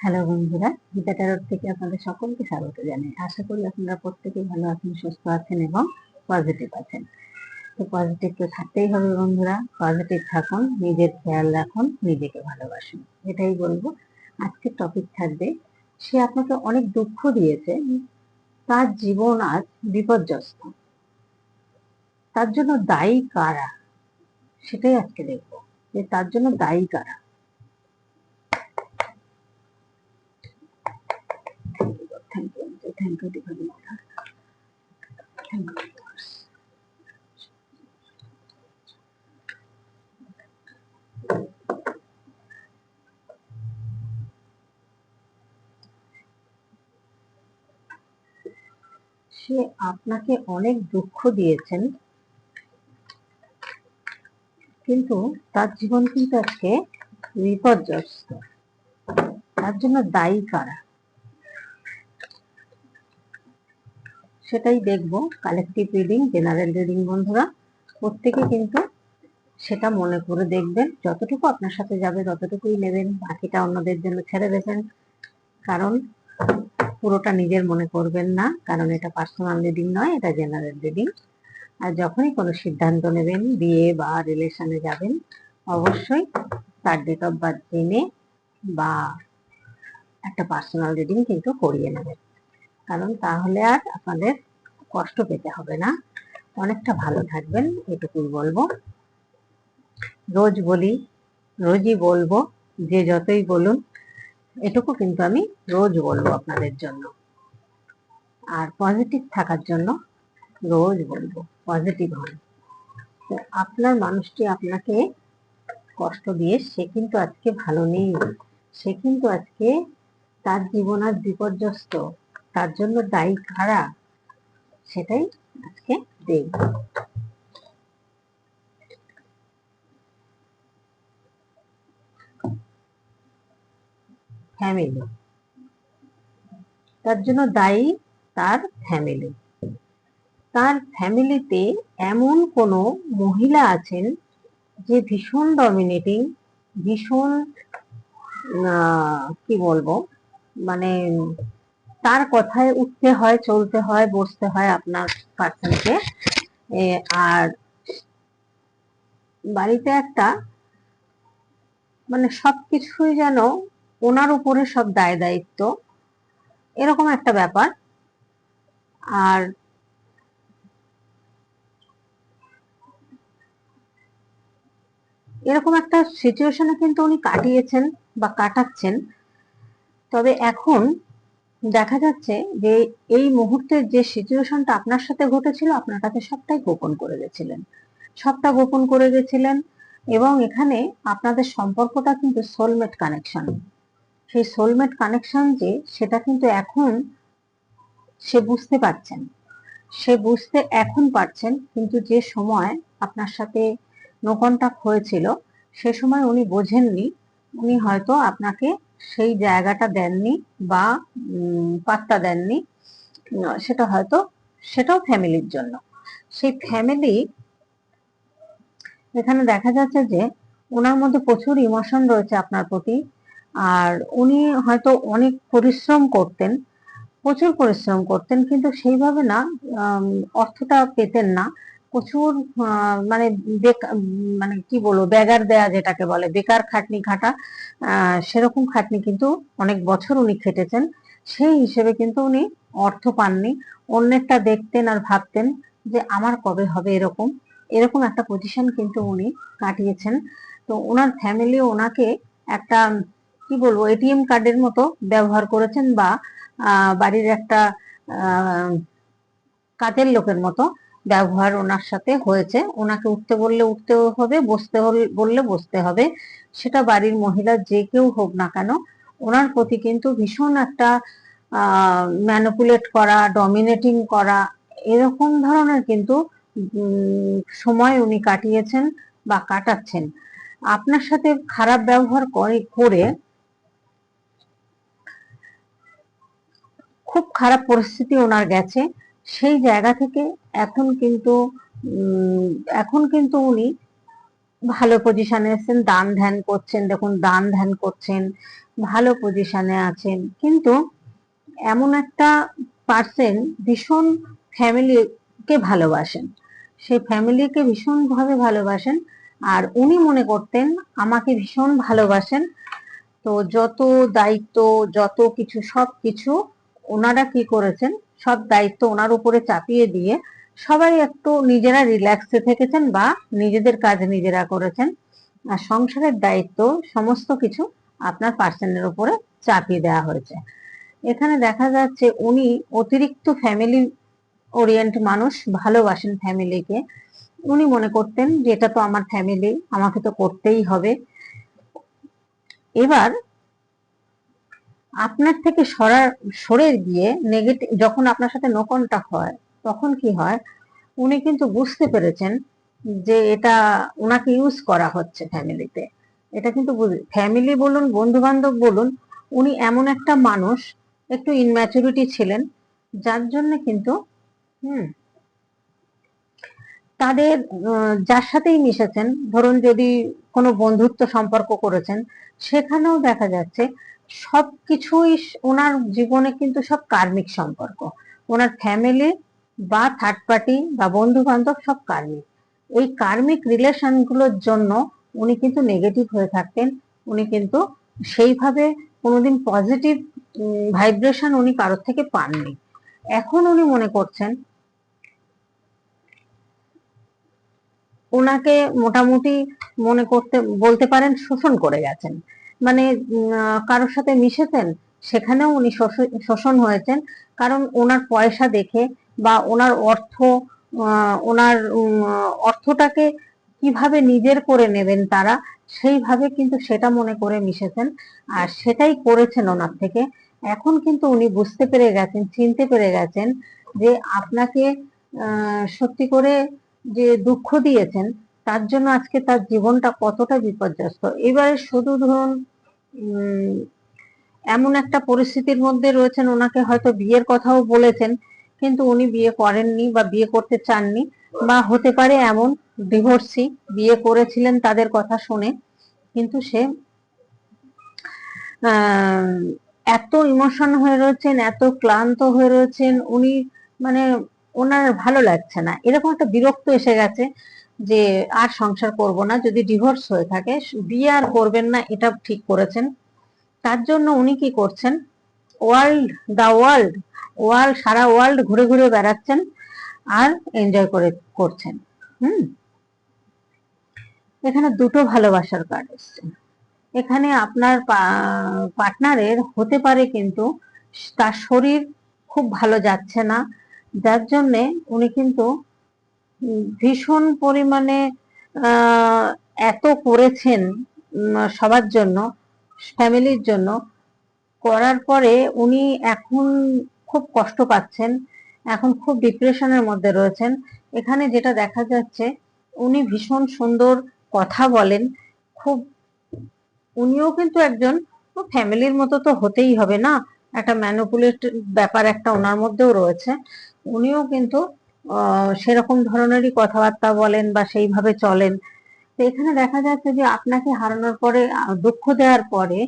Hello বন্ধুরা, Gita tarot থেকে আপনাদের সকলকে স্বাগত জানাই। আশা করি আপনারা প্রত্যেকেই ভালো আছেন, সুস্থ আছেন এবং পজিটিভ আছেন। তো পজিটিভ তো থাকতেই হবে বন্ধুরা পজিটিভ থাকুন, নিজের খেয়াল রাখুন, নিজেকে ভালোবাসুন। এটাই বলব, আজকের টপিক থাকবে, সে আপনাকে অনেক দুঃখ দিয়েছে, তার জীবন আজ বিপর্যস্ত। তার জন্য দায়ী কারা? সেটাই আজকে দেখব, যে তার জন্য দায়ী কারা? ten to the power of সে আপনাকে অনেক দুঃখ দিয়েছেন, কিন্তু তার জীবন কিন্তু আজকে বিপর্যস্ত। তার জন্য দায়ী কারা? সেটাই দেখব। কালেকটিভ রিডিং জেনারেল রিডিং বন্ধুরা, প্রত্যেকে কিন্তু সেটা মনে করে দেখবেন। যতটুকু আপনার সাথে যাবে ততটুকুই নেবেন, বাকিটা অন্যদের জন্য ছেড়ে দেবেন। কারণ পুরোটা নিজের মনে করবেন না, কারণ এটা পার্সোনাল রিডিং নয়, এটা জেনারেল রিডিং আর যখনই কোনো সিদ্ধান্ত নেবেন, বিয়ে বা রিলেশনে যাবেন, অবশ্যই তার ডেট অফ বার্থ জেনে বা একটা পার্সোনাল রিডিং কিন্তু করিয়ে নেবেন। কারণ তাহলে আর আপনাদের কষ্ট পেতে হবে না। অনেকটা ভালো থাকবেন, এটুকুই বলব। রোজ বলি, রোজই বলব, যে যতই বলুন, এটুকু কিন্তু আমি রোজ বলব আপনাদের জন্য। আর পজিটিভ থাকার জন্য রোজ বলব, পজিটিভ হন। তো আপনার মানুষটি আপনাকে কষ্ট দিয়ে, সে কিন্তু আজকে ভালো নেই। সে কিন্তু আজকে তার জীবন আজ বিপর্যস্ত। তার জন্য দায়ী কারা? সেটাই আজকে দেখব ফ্যামিলি তার জন্য দায়ী তার ফ্যামিলি তার ফ্যামিলিতে এমন কোনো মহিলা আছেন যে ভীষণ ডমিনেটিং ভীষণ কি বলব? মানে তার কথায় উঠতে হয়, চলতে হয়, বসতে হয় আপনার পার্সনকে আর বাড়িতে একটা মানে সবকিছুই যেন ওনার উপরে সব দায় দায়িত্ব, এরকম একটা ব্যাপার। আর এরকম একটা সিচুয়েশনে কিন্তু উনি কাটিয়েছেন বা কাটাচ্ছেন। তবে এখন দেখা যাচ্ছে যে এই মুহূর্তের যে সিচুয়েশনটা আপনার সাথে ঘটেছিল, আপনার কাছে সবটাই গোপন করে গেছিলেন। সবটা গোপন করে গেছিলেন এবং এখানে আপনাদের সম্পর্কটা কিন্তু সোলমেট কানেকশন সেই সোলমেট কানেকশন যে, সেটা কিন্তু এখন সে বুঝতে পারছেন। সে বুঝতে এখন পারছেন, কিন্তু যে সময় আপনার সাথে নো কন্টাক্ট হয়েছিল, সে সময় উনি বোঝেননি, উনি হয়তো আপনাকে সেই জায়গাটা দেননি বা পাত্তা দেননি। সেটা হয়তো, সেটাও ফ্যামিলির জন্য। সেই ফ্যামিলি, এখানে দেখা যাচ্ছে যে, ওনার মধ্যে প্রচুর ইমোশন রয়েছে আপনার প্রতি। আর উনি হয়তো অনেক পরিশ্রম করতেন, প্রচুর পরিশ্রম করতেন, কিন্তু সেইভাবে না অর্থটা পেতেন না। প্রচুর মানে মানে কি বলব, বেগার দেয়া যেটাকে বলে, বেকার খাটনি খাটা সেরকম খাটনি কিন্তু অনেক বছর উনি খেটেছেন। সেই হিসেবে কিন্তু উনি অর্থ পাননি। অন্যেরটা দেখতেন আর ভাবতেন যে আমার কবে হবে এরকম। এরকম একটা পজিশন কিন্তু উনি কাটিয়েছেন। তো ওনার ফ্যামিলি ওনাকে একটা, কি বলব এটিএম কার্ডের মতো ব্যবহার করেছেন বা বাড়ির একটা কাজের লোকের মতো। ব্যবহার ওনার সাথে হয়েছে। ওনাকে উঠতে বললে উঠতে হবে, বসতে বললে বসতে হবে। সেটা বাড়ির মহিলা যে কেউ হোক না কেন, ওনার প্রতি কিন্তু ভীষণ একটা ম্যানুপুলেট করা ডমিনেটিং করা, এরকম ধরনের কিন্তু সময় উনি কাটিয়েছেন বা কাটাচ্ছেন। আপনার সাথে খারাপ ব্যবহার করে খুব খারাপ পরিস্থিতি ওনার গেছে। সেই জায়গা থেকে এখন কিন্তু এখন কিন্তু উনি ভালো পজিশনে এসেছেন, দান ধ্যান করছেন, দেখুন দান ধ্যান করছেন, ভালো পজিশনে আছেন। কিন্তু এমন একটা পার্সন ভীষণ ফ্যামিলিকে ভালোবাসেন। সেই ফ্যামিলিকে ভীষণভাবে ভালোবাসেন আর উনি মনে করতেন আমাকে ভীষণ ভালোবাসেন। তো যত দায়িত্ব, যত কিছু সব কিছু ওনারা কি করেছেন সব দায়িত্ব ওনার উপরে চাপিয়ে দিয়ে সবাই একটু নিজেরা রিল্যাক্সে থেকেছেন বা নিজেদের কাজ নিজেরা করেছেন। আর সংসারের দায়িত্ব সমস্ত কিছু আপনার পার্সনের উপরে চাপিয়ে দেওয়া হয়েছে। এখানে দেখা যাচ্ছে উনি অতিরিক্ত ফ্যামিলি ওরিয়েন্ট মানুষ, ভালোবাসেন ফ্যামিলিকে উনি মনে করতেন যে, এটা তো আমার ফ্যামিলি আমাকে তো করতেই হবে। এবার আপনার থেকে সরা সরে গিয়ে নেগেটিভ যখন আপনার সাথে নো হয়, তখন কি হয়? উনি কিন্তু বুঝতে পেরেছেন যে এটা ওনাকে ইউজ করা হচ্ছে ফ্যামিলিতে এটা কিন্তু ফ্যামিলি বলুন বন্ধু বান্ধব বলুন, উনি এমন একটা মানুষ, একটু ইনম্যাচুরিটি ছিলেন, যার জন্য কিন্তু, হুম, তাদের যার সাথেই মিশেছেন। ধরুন যদি কোনো বন্ধুত্ব সম্পর্ক করেছেন, সেখানেও দেখা যাচ্ছে সব কিছুই ওনার জীবনে কিন্তু সব কার্মিক সম্পর্ক। ওনার ফ্যামিলি বা থার্ড পার্টি বা বন্ধু বান্ধব সব কার্মিক। এই কার্মিক রিলেশনগুলোর জন্য উনি কিন্তু নেগেটিভ হয়ে থাকতেন। উনি কিন্তু সেইভাবে কোনোদিন পজিটিভ ভাইব্রেশন উনি কারোর থেকে পাননি। এখন উনি মনে করছেন, ওনাকে মোটামুটি মনে করতে, বলতে পারেন শোষণ করে গেছেন। মানে কারোর সাথে মিশেছেন, সেখানেও উনি শোষণ হয়েছেন। কারণ ওনার পয়সা দেখে বা ওনার অর্থ ওনার অর্থটাকে কীভাবে নিজের করে নেবেন তারা, সেইভাবে কিন্তু সেটা মনে করে মিশেছেন। আর সেটাই করেছেন ওনার থেকে। এখন কিন্তু উনি বুঝতে পেরে গেছেন, চিনতে পেরে গেছেন যে আপনাকে সত্যি করে যে দুঃখ দিয়েছেন তার জন্য আজকে তার জীবনটা কতটা বিপর্যস্ত? এবারে শুধু ধরুন এমন একটা পরিস্থিতির মধ্যে রয়েছেন, ওনাকে হয়তো বিয়ের কথাও বলেছেন, কিন্তু উনি বিয়ে করেননি বা বিয়ে করতে চাননি বা হতে পারে এমন ডিভোর্সি বিয়ে করেছিলেন তাদের কথা শুনে, কিন্তু সে এত ইমোশন হয়ে রয়েছেন, এত ক্লান্ত হয়ে রয়েছেন, উনি মানে ওনার ভালো লাগছে না। এরকম একটা বিরক্ত এসে গেছে যে আর সংসার করব না, যদি ডিভোর্স হয়ে থাকে, বিয়ে আর করবেন না, এটা ঠিক করেছেন। তার জন্য উনি কি করছেন? ওয়ার্ল্ড দা ওয়ার্ল্ড ওয়ার্ল্ড সারা ওয়ার্ল্ড ঘুরে ঘুরে বেড়াচ্ছেন আর এনজয় করে করছেন। হুম? এখানে দুটো ভালোবাসার কার্ড এসছে। এখানে আপনার পার্টনারের হতে পারে কিন্তু তার শরীর খুব ভালো যাচ্ছে না। যার জন্যে উনি কিন্তু ভীষণ পরিমাণে এত করেছেন সবার জন্য, ফ্যামিলির জন্য। করার পরে উনি এখন খুব কষ্ট পাচ্ছেন, এখন খুব ডিপ্রেশনের মধ্যে রয়েছেন। এখানে যেটা দেখা যাচ্ছে, উনি ভীষণ সুন্দর কথা বলেন, খুব, উনিও কিন্তু একজন ফ্যামিলির মতো তো হতেই হবে না, একটা ম্যানুপুলেট ব্যাপার একটা ওনার মধ্যেও রয়েছে। উনিও কিন্তু সেরকম ধরনেরই কথাবার্তা বলেন বা সেইভাবে চলেন। তো এখানে দেখা যাচ্ছে যে আপনাকে হারানোর পরে দুঃখ দেওয়ার পরে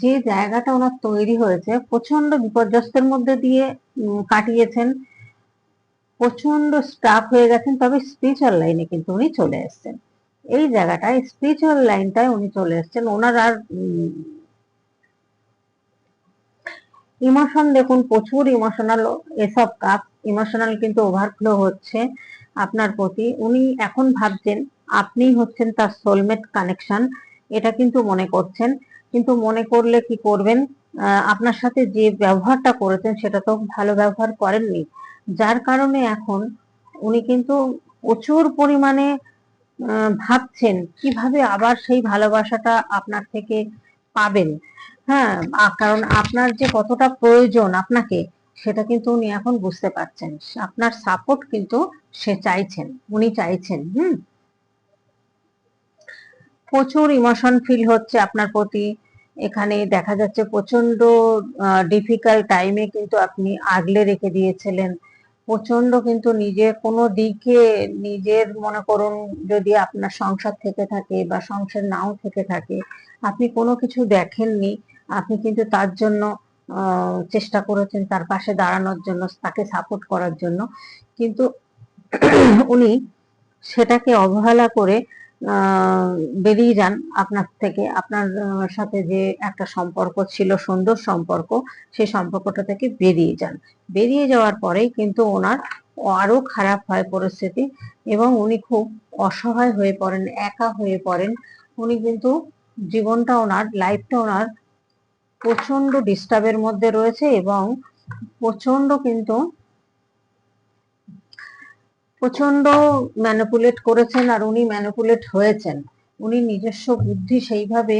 যে জায়গাটা ওনার তৈরি হয়েছে প্রচণ্ড বিপর্যস্তের মধ্যে দিয়ে কাটিয়েছেন। প্রচণ্ড স্টাফ হয়ে গেছেন, তবে স্পিরিচুয়াল লাইনে কিন্তু উনি চলে এসছেন। এই জায়গাটায় স্পিরিচুয়াল লাইনটায় উনি চলে এসছেন। ওনার আর ইমোশন দেখুন, প্রচুর ইমোশনাল এসব কাপ ইমোশনাল কিন্তু ওভারফ্লো হচ্ছে আপনার প্রতি। উনি এখন ভাবছেন আপনি হচ্ছেন তার সোলমেট কানেকশন এটা কিন্তু মনে করছেন। কিন্তু মনে করলে কি করবেন? আপনার সাথে যে ব্যবহারটা করেছেন, সেটা তো ভালো ব্যবহার করেননি। যার কারণে এখন উনি কিন্তু প্রচুর পরিমাণে ভাবছেন কীভাবে আবার সেই ভালোবাসাটা আপনার থেকে পাবেন। হ্যাঁ কারণ আপনার যে কতটা প্রয়োজন আপনাকে সেটা কিন্তু উনি এখন বুঝতে পারছেন। আপনার সাপোর্ট কিন্তু সে চাইছেন, উনি চাইছেন, হুম? প্রচুর ইমোশন ফিল হচ্ছে আপনার প্রতি। এখানে দেখা যাচ্ছে প্রচণ্ড ডিফিকাল্ট টাইমে কিন্তু আপনি আগলে রেখে দিয়েছিলেন। প্রচণ্ড কিন্তু নিজে কোনো দিকে নিজের, মনে করুন, যদি আপনার সংসার থেকে থাকে বা সংসার নাও থেকে থাকে, আপনি কোনো কিছু দেখেননি, আপনি কিন্তু তার জন্য চেষ্টা করেছেন তার পাশে দাঁড়ানোর জন্য, তাকে সাপোর্ট করার জন্য। কিন্তু উনি সেটাকে অবহেলা করে বেরিয়ে যান আপনার থেকে। আপনার সাথে যে একটা সম্পর্ক ছিল, সুন্দর সম্পর্ক সেই সম্পর্কটা থেকে বেরিয়ে যান। বেরিয়ে যাওয়ার পরেই কিন্তু ওনার আরও খারাপ হয় পরিস্থিতি এবং উনি খুব অসহায় হয়ে পড়েন, একা হয়ে পড়েন। উনি কিন্তু জীবনটা ওনার লাইফটা ওনার প্রচণ্ড ডিস্টার্বের মধ্যে রয়েছে এবং প্রচণ্ড কিন্তু প্রচণ্ড ম্যানিপুলেট করেছেন আর উনি ম্যানিপুলেট হয়েছেন। উনি নিজস্ব বুদ্ধি সেইভাবে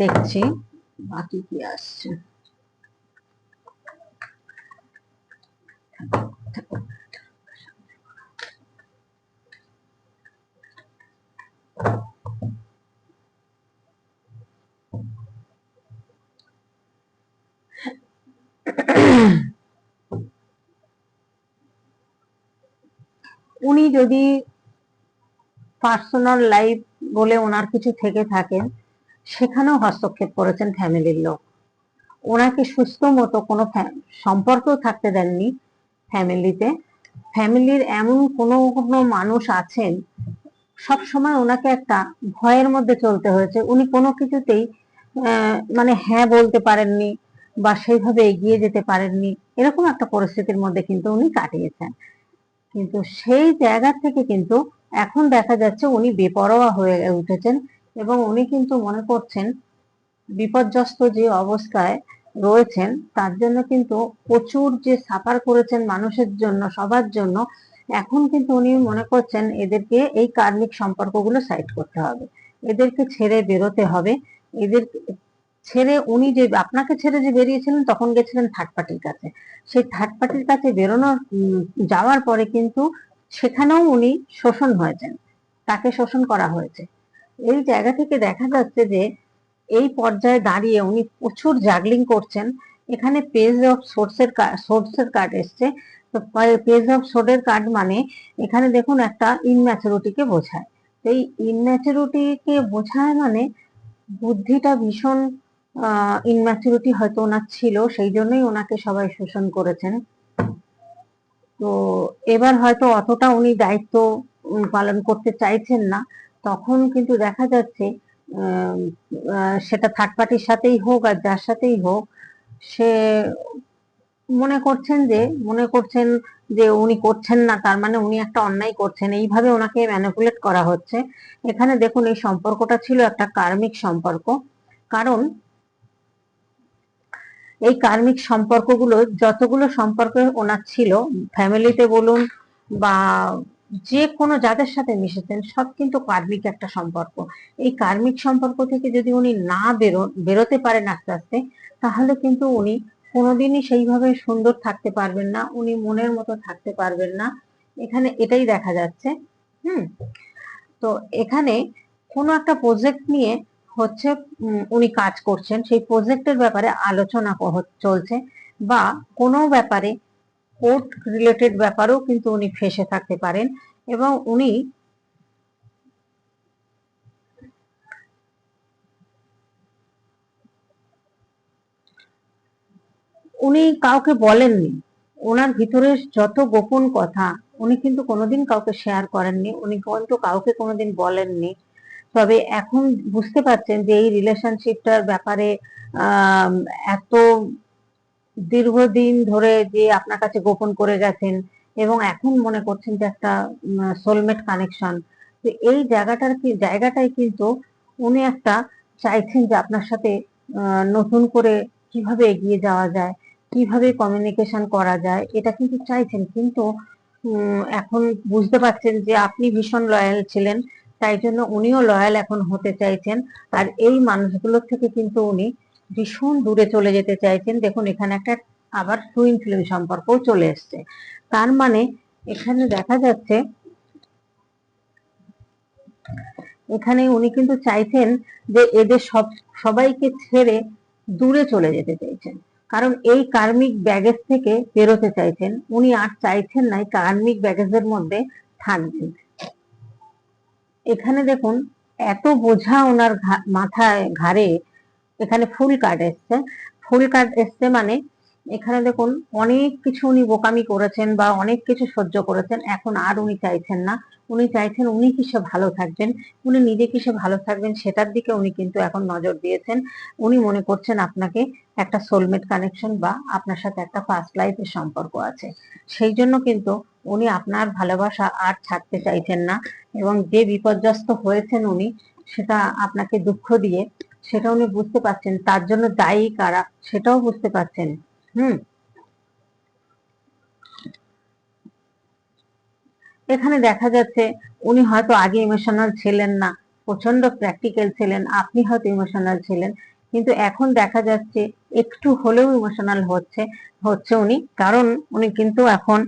দেখছি, বাকি কি আসছে। উনি যদি পার্সোনাল লাইফ বলে ওনার কিছু থেকে থাকেন, সেখানেও হস্তক্ষেপ করেছেন ফ্যামিলির লোক। ওনাকে সুস্থ মতো কোনো সম্পর্কও থাকতে দেননি ফ্যামিলিতে। ফ্যামিলির এমন কোনো কোনো মানুষ আছেন সব সময় ওনাকে একটা ভয়ের মধ্যে চলতে হয়েছে। উনি কোনো কিছুতেই মানে হ্যাঁ বলতে পারেননি বা সেইভাবে এগিয়ে যেতে পারেননি। এরকম একটা পরিস্থিতির মধ্যে কিন্তু উনি কাটিয়েছেন। কিন্তু সেই জায়গা থেকে কিন্তু এখন দেখা যাচ্ছে উনি বেপরোয়া হয়ে উঠেছেন এবং উনি কিন্তু মনে করছেন বিপর্যস্ত যে অবস্থায় রয়েছেন, তার জন্য কিন্তু প্রচুর যে সাফার করেছেন মানুষের জন্য, সবার জন্য, এখন কিন্তু উনি মনে করছেন এদেরকে এই কার্মিক সম্পর্কগুলো সাইড করতে হবে। এদেরকে ছেড়ে বেরোতে হবে। এদের ছেড়ে উনি যে, আপনাকে ছেড়ে যে বেরিয়েছিলেন, তখন গেছিলেন থার্ড পার্টির কাছে। সেই থার্ড পার্টির কাছে বেরোনোর যাওয়ার পরে কিন্তু সেখানেও উনি শোষণ হয়েছেন। তাকে শোষণ করা হয়েছে। এই জায়গা থেকে দেখা যাচ্ছে যে, এই পর্যায়ে দাঁড়িয়ে উনি প্রচুর জাগলিং করছেন। এখানে পেজ অফ সোর্সের সোর্সের কার্ড এসছে। তো পেজ অফ সোর্সের কার্ড মানে এখানে দেখুন একটা ইনম্যাচুরিটিকে বোঝায়। এই ইনম্যাচুরিটিকে বোঝায় মানে বুদ্ধিটা ভীষণ ইনম্যাচুরিটি হয়তো ওনার ছিল, সেই জন্যই ওনাকে সবাই শোষণ করেছেন। তো এবার হয়তো অতটা উনি দায়িত্ব পালন করতে চাইছেন না। তখন কিন্তু দেখা যাচ্ছে সেটা থার্ড পার্টির সাথেই হোক আর যার সাথেই হোক, সে মনে করছেন যে, মনে করছেন যে উনি করছেন না, তার মানে উনি একটা অন্যায় করছেন। এইভাবে ওনাকে ম্যানিপুলেট করা হচ্ছে। এখানে দেখুন, এই সম্পর্কটা ছিল একটা কার্মিক সম্পর্ক। কারণ এই কার্মিক সম্পর্কগুলো, যতগুলো সম্পর্ক ওনার ছিল, ফ্যামিলিতে বলুন বা যে কোনো যাদের সাথে মিশেছেন, সব কিন্তু কার্মিক একটা সম্পর্ক। এই কার্মিক সম্পর্ক থেকে যদি উনি না বেরো, বেরোতে পারেন আস্তে আস্তে, তাহলে কিন্তু উনি কোনোদিনই সেইভাবে সুন্দর থাকতে পারবেন না, উনি মনের মতো থাকতে পারবেন না। এখানে এটাই দেখা যাচ্ছে, হুম? তো এখানে কোনো একটা প্রজেক্ট নিয়ে হচ্ছে উনি কাজ করছেন, সেই প্রজেক্টের ব্যাপারে আলোচনা চলছে বা কোনো ব্যাপারে কোর্ট রিলেটেড ব্যাপারেও কিন্তু উনি ফেসে থাকতে পারেন এবং উনি উনি কাউকে বলেননি। ওনার ভিতরে যত গোপন কথা, উনি কিন্তু কোনোদিন কাউকে শেয়ার করেননি, উনি কিন্তু কাউকে কোনোদিন বলেননি। তবে এখন বুঝতে পারছেন যে এই রিলেশনশিপটার ব্যাপারে এত দীর্ঘদিন ধরে যে আপনার কাছে গোপন করে গেছেন এবং এখন মনে করছেন যে একটা সোলমেট কানেকশন তো এই জায়গাটার কি জায়গাটাই কিন্তু উনি একটা চাইছেন যে আপনার সাথে নতুন করে কীভাবে এগিয়ে যাওয়া যায়, কীভাবে কমিউনিকেশন করা যায়, এটা কিন্তু চাইছেন। কিন্তু এখন বুঝতে পারছেন যে আপনি ভীষণ লয়াল ছিলেন। তাই জন্য উনিও লয়াল এখন হতে চাইছেন। আর এই মানুষগুলোর থেকে কিন্তু উনি ভীষণ দূরে চলে যেতে চাইছেন। দেখুন, এখানে একটা আবার টুইন ফ্লেম সম্পর্কও চলে এসছে। তার মানে এখানে দেখা যাচ্ছে, এখানে উনি কিন্তু চাইছেন যে এদের সব, সবাইকে ছেড়ে দূরে চলে যেতে চাইছেন। কারণ এই কার্মিক ব্যাগেজ থেকে বেরোতে চাইছেন। উনি আর চাইছেন না এই কার্মিক ব্যাগেজের মধ্যে থাকবেন। এখানে দেখুন, এত বোঝা ওনার মাথায় ঘাড়ে, এখানে ফুল কার্ড এসছে। ফুল কার্ড এসছে মানে এখানে দেখুন অনেক কিছু উনি বোকামি করেছেন বা অনেক কিছু সহ্য করেছেন, এখন আর উনি চাইছেন না। উনি চাইছেন উনি কিসে ভালো থাকবেন, উনি নিজে কিসে ভালো থাকবেন সেটার দিকে উনি কিন্তু এখন নজর দিয়েছেন। উনি মনে করছেন আপনাকে একটা সোলমেট কানেকশন বা আপনার সাথে একটা ফার্স্ট লাইফের সম্পর্ক আছে। সেই জন্য কিন্তু উনি আপনার ভালোবাসা আর ছাড়তে চাইছেন না এবং যে বিপর্যস্ত হয়েছেন উনি, সেটা আপনাকে দুঃখ দিয়ে, সেটা উনি বুঝতে পারছেন, তার জন্য দায়ী কারা, সেটাও বুঝতে পারছেন। হুম। এখানে দেখা যাচ্ছে উনি হয়তো আগে ইমোশনাল ছিলেন না, প্রচণ্ড প্র্যাকটিক্যাল ছিলেন, আপনি হয়তো ইমোশনাল ছিলেন, কিন্তু এখন দেখা যাচ্ছে একটু হলেও ইমোশনাল হচ্ছে হচ্ছে উনি, কারণ উনি কিন্তু এখন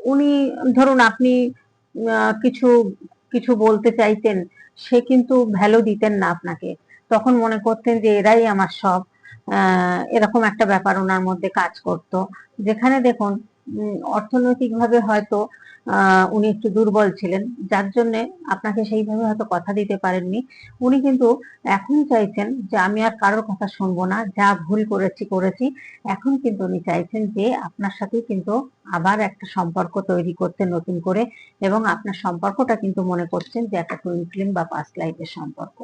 উনি ধরুন আপনি কিছু কিছু বলতে চাইতেন, সে কিন্তু ভ্যালু দিতেন না আপনাকে, তখন মনে করতেন যে এরাই আমার সব এরকম একটা ব্যাপার ওনার মধ্যে কাজ করত। যেখানে দেখুন অর্থনৈতিকভাবে হয়তো উনি একটু দুর্বল ছিলেন, যার জন্য আপনাকে সেইভাবে হয়তো কথা দিতে পারেননি। উনি কিন্তু এখন চাইছেন যে আমি আর কারোর কথা শুনব না, যা ভুল করেছি করেছি। এখন কিন্তু উনি চাইছেন যে আপনার সাথে কিন্তু আবার একটা সম্পর্ক তৈরি করতে নতুন করে এবং আপনার সম্পর্কটা কিন্তু মনে করছেন যে একটা টুইন ফিল্ম বা পাস্ট লাইফের সম্পর্ক।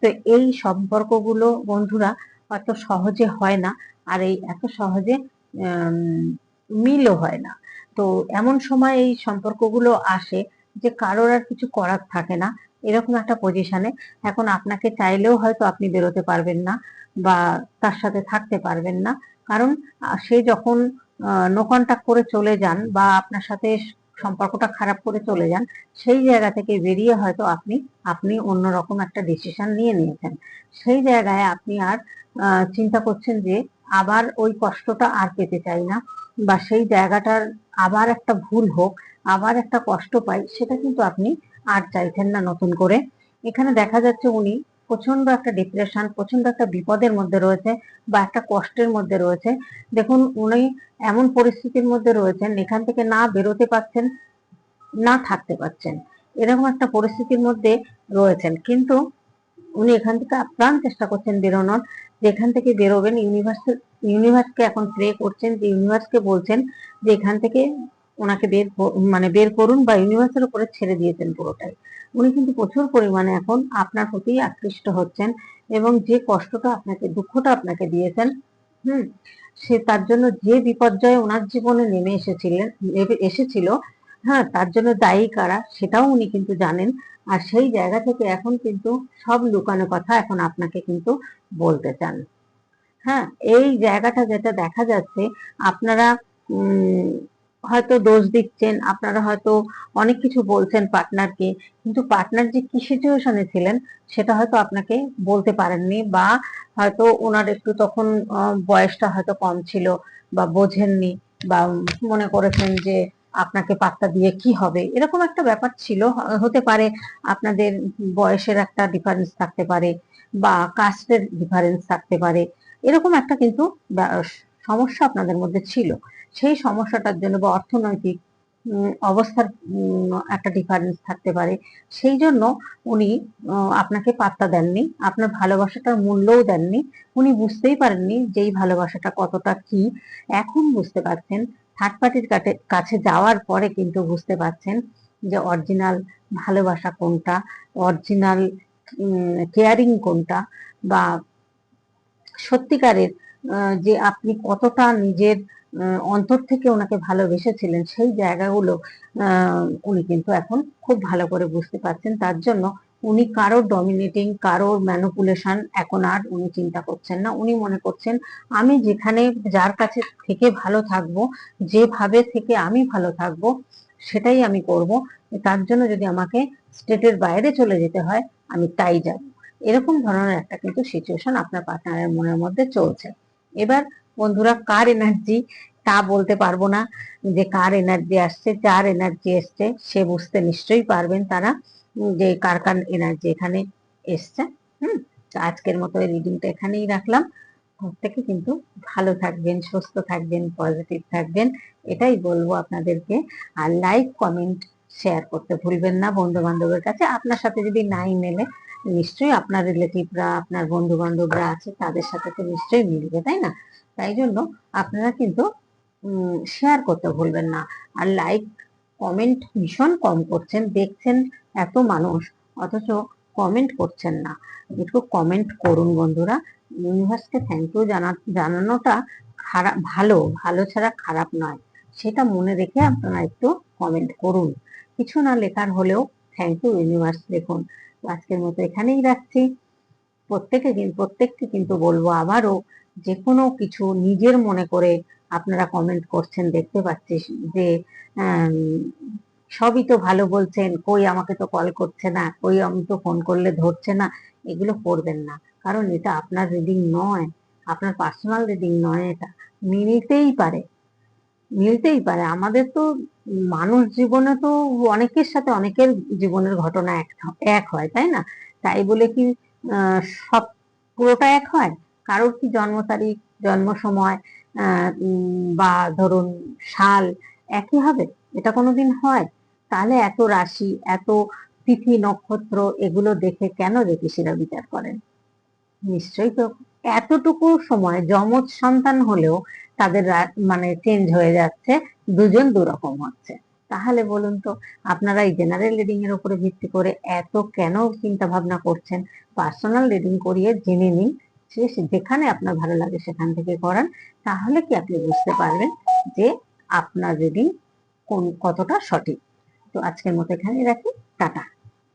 তো এই সম্পর্কগুলো বন্ধুরা অত সহজে হয় না আর এই এত সহজে মিলও হয় না। তো এমন সময় এই সম্পর্কগুলো আসে যে কারোর আর কিছু করার থাকে না, এরকম একটা পজিশনে এখন আপনাকে চাইলেও হয়তো আপনি বেরোতে পারবেন না বা তার সাথে থাকতে পারবেন না। কারণ সে যখন নো কন্টাক্ট করে চলে যান বা আপনার সাথে সম্পর্কটা খারাপ করে চলে যান, সেই জায়গা থেকে বেরিয়ে হয়তো আপনি আপনি অন্যরকম একটা ডিসিশন নিয়ে নিয়েছেন। সেই জায়গায় আপনি আর চিন্তা করছেন যে আবার ওই কষ্টটা আর পেতে চাই না বা সেই জায়গাটার আবার একটা ভুল হোক, আবার একটা কষ্ট পাই, সেটা কিন্তু আপনি আর চাইছেন না নতুন করে। এখানে দেখা যাচ্ছে উনি প্রচণ্ড একটা ডিপ্রেশন প্রচণ্ড একটা বিপদের মধ্যে রয়েছে বা একটা কষ্টের মধ্যে রয়েছে। দেখুন, উনি এমন পরিস্থিতির মধ্যে রয়েছেন, এখান থেকে না বেরোতে পারছেন, না থাকতে পারছেন। এরকম একটা পরিস্থিতির মধ্যে রয়েছেন। কিন্তু উনি এখান থেকে আপ্রাণ চেষ্টা করছেন বেরোনোর যে এখান থেকে বেরোবেন, ইউনিভার্স ইউনিভার্সকে এখন প্রে করছেন, যে ইউনিভার্সকে বলছেন যে এখান থেকে ওনাকে বের মানে বের করুন বা ইউনিভার্সের উপরে ছেড়ে দিয়েছেন পুরোটাই। উনি কিন্তু প্রচুর পরিমাণে এখন আপনার প্রতি আকৃষ্ট হচ্ছেন এবং যে কষ্টটা আপনাকে, দুঃখটা আপনাকে দিয়েছেন, হুম, সে তার জন্য যে বিপর্যয়ে ওনার জীবনে নেমে এসেছিলেন এসেছিল হ্যাঁ তার জন্য দায়ী কারা সেটাও উনি কিন্তু জানেন। আর সেই জায়গা থেকে এখন কিন্তু সব লুকানো কথা এখন আপনাকে কিন্তু বলতে চান। হ্যাঁ এই জায়গাটা যেটা দেখা যাচ্ছে, আপনারা হয়তো দোষ দিচ্ছেন, আপনারা হয়তো অনেক কিছু বলছেন পার্টনারকে, কিন্তু পার্টনার যে কি সিচুয়েশনে ছিলেন, সেটা হয়তো আপনাকে বলতে পারেননি বা হয়তো ওনার একটু তখন বয়সটা হয়তো কম ছিল বা বোঝেননি বা মনে করেছেন যে আপনাকে পাত্তা দিয়ে কি হবে, এরকম একটা ব্যাপার ছিল, হতে পারে আপনাদের বয়সের একটা ডিফারেন্স থাকতে পারে বা কাস্টের ডিফারেন্স থাকতে পারে, এরকম একটা কিন্তু সমস্যা আপনাদের মধ্যে ছিল। সেই সমস্যাটার জন্য বা অর্থনৈতিক অবস্থার একটা ডিফারেন্স থাকতে পারে। সেই জন্য উনি আপনাকে পাত্তা দেননি। আপনার ভালোবাসাটার মূল্যও দেননি। উনি বুঝতেই পারেননি যে এই ভালোবাসাটা কতটা কি। এখন বুঝতে পারছেন থার্ড পার্টির কাছে যাওয়ার পরে কিন্তু বুঝতে পারছেন যে অরিজিনাল ভালোবাসা কোনটা অরিজিনাল কেয়ারিং কোনটা বা সত্যিকারের যে আপনি কতটা নিজের অন্তর থেকে ওনাকে ভালোবেসেছিলেন সেই জায়গাগুলো উনি কিন্তু এখন খুব ভালো করে বুঝতে পারছেন। তার জন্য উনি কারোর ডমিনেটিং কারোর ম্যানুপুলেশন এখন আর উনি চিন্তা করছেন না। উনি মনে করছেন, আমি যেখানে যার কাছে থেকে ভালো থাকব, যেভাবে থেকে আমি ভালো থাকব, সেটাই আমি করব। তার জন্য যদি আমাকে স্টেটের বাইরে চলে যেতে হয়, আমি তাই যাব। এরকম ধরনের একটা কিন্তু সিচুয়েশন আপনার পার্টনারের মনের মধ্যে চলছে। এবার বন্ধুরা কার এনার্জি তা বলতে পারব না। যে কার এনার্জি আসছে, যার এনার্জি এসছে, সে বুঝতে নিশ্চয়ই পারবেন তারা যে কার কার এনার্জি এখানে এসছে। হুম আজকের মতো রিডিংটা এখানেই রাখলাম। প্রত্যেকে কিন্তু ভালো থাকবেন, সুস্থ থাকবেন পজিটিভ থাকবেন, এটাই বলব আপনাদেরকে। আর লাইক কমেন্ট শেয়ার করতে ভুলবেন না বন্ধু বান্ধবের কাছে। আপনার সাথে যদি নাই মেলে নিশ্চয়ই আপনার রিলেটিভরা আপনার বন্ধু বান্ধবরা আছে, তাদের সাথে তো নিশ্চয়ই মিলবে, তাই না? তাই জন্য আপনারা কিন্তু শেয়ার করতে ভুলবেন না। আর লাইক কমেন্ট ভীষণ কম করছেন, দেখছেন এত মানুষ, অথচ কমেন্ট করছেন না। একটু কমেন্ট করুন বন্ধুরা। ইউনিভার্সকে থ্যাংক ইউ জানা, জানানোটা খারাপ ভালো ভালো ছাড়া খারাপ নয়। সেটা মনে রেখে আপনারা একটু কমেন্ট করুন। কিছু না লেখার হলেও থ্যাংক ইউ ইউনিভার্স দেখুন। তো আজকের মতো এখানেই রাখছি। প্রত্যেকে প্রত্যেককে কিন্তু বলব আবারও যে কোনো কিছু নিজের মনে করে আপনারা কমেন্ট করছেন, দেখতে পাচ্ছি যে সবই তো ভালো বলছেন, কই আমাকে তো কল করছে না, কই আমি তো ফোন করলে ধরছে না, এগুলো করবেন না। কারণ এটা আপনার রিডিং নয়, আপনার পার্সোনাল রিডিং নয় এটা মিলতেই পারে। মিলতেই পারে। আমাদের তো মানুষ জীবনে তো অনেকের সাথে অনেকের জীবনের ঘটনা এক এক হয়, তাই না? তাই বলে কি সব পুরোটা এক হয়? কারোর কি জন্ম তারিখ, জন্ম সময় বা ধরুন সাল একই হবে? এটা কোনোদিন হয়? তাহলে এত রাশি, এত তিথি, নক্ষত্র এগুলো দেখে কেন জ্যোতিষীরা বিচার করেন? নিশ্চয়ই তো এতটুকু সময়, যমজ সন্তান হলেও তাদের মানে চেঞ্জ হয়ে যাচ্ছে, দুজন দুরকম হচ্ছে। তাহলে বলুন তো, আপনারা এই জেনারেল রিডিং এর উপরে ভিত্তি করে এত কেন চিন্তা ভাবনা করছেন? পার্সোনাল রিডিং করিয়ে জেনে নিন সে যেখানে আপনার ভালো লাগে সেখান থেকে করান। তাহলে কি আপনি বুঝতে পারবেন যে আপনার রিডিং কোন, কতটা সঠিক। তো আজকের মতো এখানেই রাখি। টাটা।